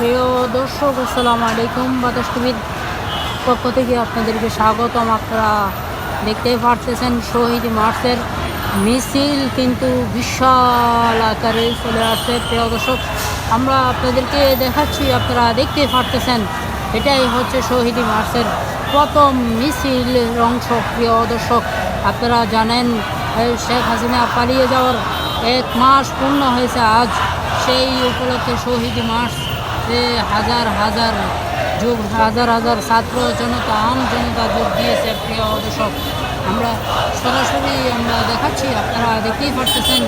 প্রিয় দর্শক, আসসালামু আলাইকুম। বাতাস পক্ষ থেকে আপনাদেরকে স্বাগতম। আপনারা দেখতেই পারতেছেন, শহীদ মার্চের মিছিল কিন্তু বিশাল আকারে চলে আসছে। প্রিয় দর্শক, আমরা আপনাদেরকে দেখাচ্ছি, আপনারা দেখতে পারতেছেন, এটাই হচ্ছে শহীদ মার্চের প্রথম মিছিলের অংশ। প্রিয় দর্শক, আপনারা জানেন শেখ হাসিনা পালিয়ে যাওয়ার এক মাস পূর্ণ হয়েছে। আজ সেই উপলক্ষে শহীদ মার্চ যে হাজার হাজার যোগ হাজার হাজার ছাত্র জনতা আম জনতা যোগ দিয়েছে প্রিয় দর্শক। আমরা সরাসরি আমরা দেখাচ্ছি আপনারা দেখতেই পারতেছেন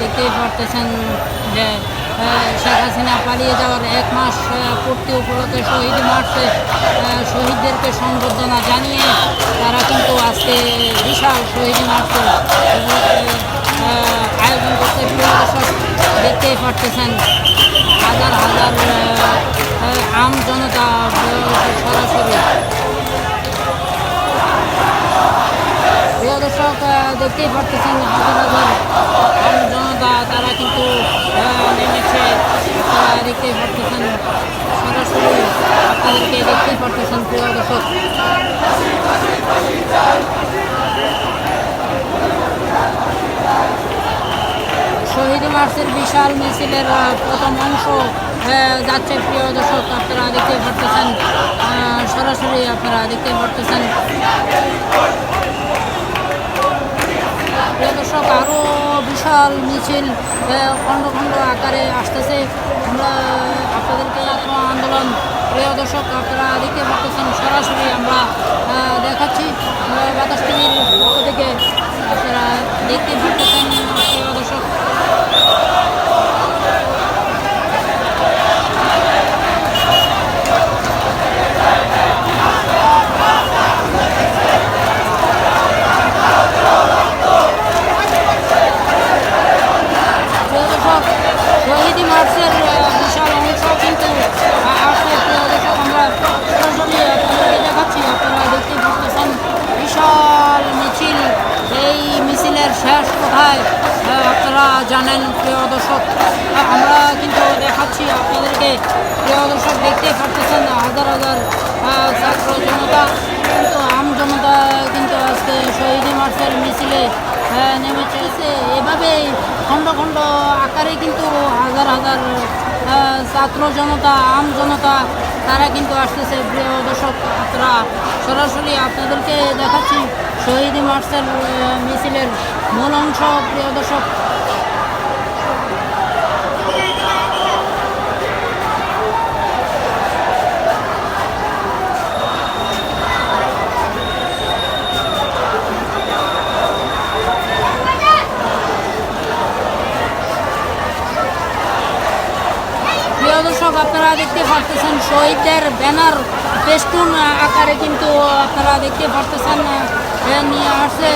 দেখতেই পারতেছেন যে শেখ হাসিনা পালিয়ে যাওয়ার এক মাস পূর্তি উপলক্ষে শহীদ মার্চে শহীদদেরকে সংবর্ধনা জানিয়ে তারা কিন্তু আজকে বিশাল শহীদ মার্চের এ, আয়োজন করতে প্রিয় দেখতেই পারতেছেন। হাজার হাজার আহ, আম জনতা সরাসরি। দর্শক দেখতেই পারতেছেন হাজার হাজার আম জনতা তারা কিন্তু নেমেছে। আপনারা দেখতেই পারতেছেন সরাসরি। আপনাদেরকে দেখতেই পারতেছেন প্রিয় দর্শক শহীদ মার্চের বিশাল মিছিলের প্রথম অংশ যাচ্ছে। প্রিয় দর্শক, আপনারা দেখতে পারতেছেন সরাসরি আপনারা দেখতে পারতেছেন। প্রিয় দর্শক আরও বিশাল মিছিল খণ্ড খণ্ড আকারে আসতেছে। আমরা আপনাদেরকে এখনও আন্দোলন। প্রিয় দর্শক, আপনারা দেখতে পারতেছেন, সরাসরি আমরা দেখাচ্ছি। বাতাস টিভির জানেন, প্রিয় দর্শক, আমরা কিন্তু দেখাচ্ছি আপনাদেরকে, প্রিয় দর্শক, দেখতে পাচ্ছেন হাজার হাজার ছাত্র জনতা, কিন্তু আম জনতা কিন্তু আজকে শহীদ মার্চের মিছিলে নেমে চলেছে। এভাবেই খণ্ড খণ্ড আকারে কিন্তু হাজার হাজার ছাত্র জনতা, আম জনতা, তারা কিন্তু আসতেছে। প্রিয় দর্শক, আপনারা সরাসরি আপনাদেরকে দেখাচ্ছি শহীদ মার্চের মিছিলের মূল অংশ। প্রিয় দর্শক প্রিয় দর্শক আপনারা দেখতে পারতেছেন শহীদদের ব্যানার বেষ্টুন আকারে কিন্তু আপনারা দেখতে পারতেছেন নিয়ে আসছে।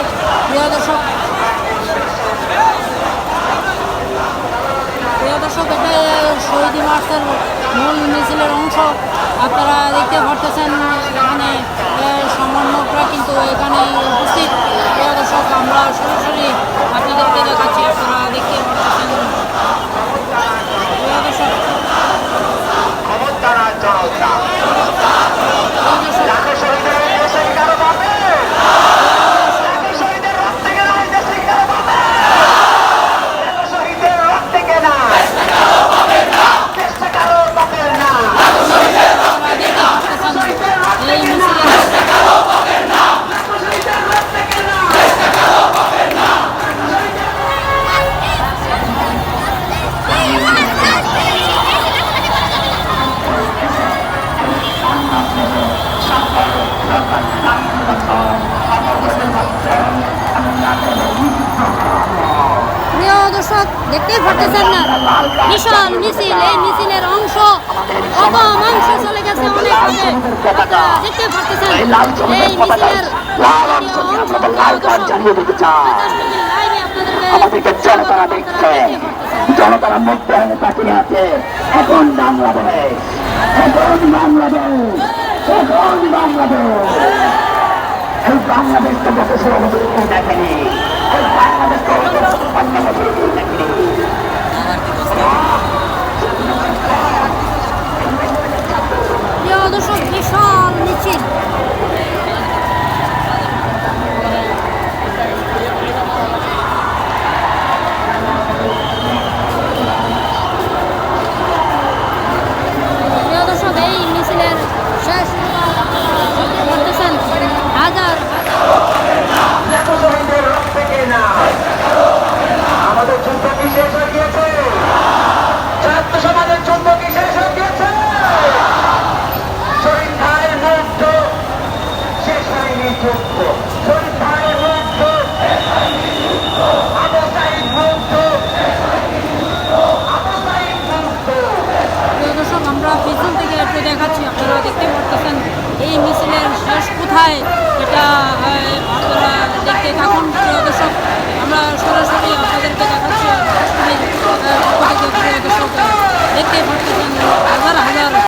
দেখতেই পারতেছেন না। বিশাল মিছিল, এই মিছিলের অংশ অংশ চলে গেছে অনেক আগে আপনারা দেখতে পারতেছেন। এই মিছিলের বাংলাদেশ 네, 이렇게 볼수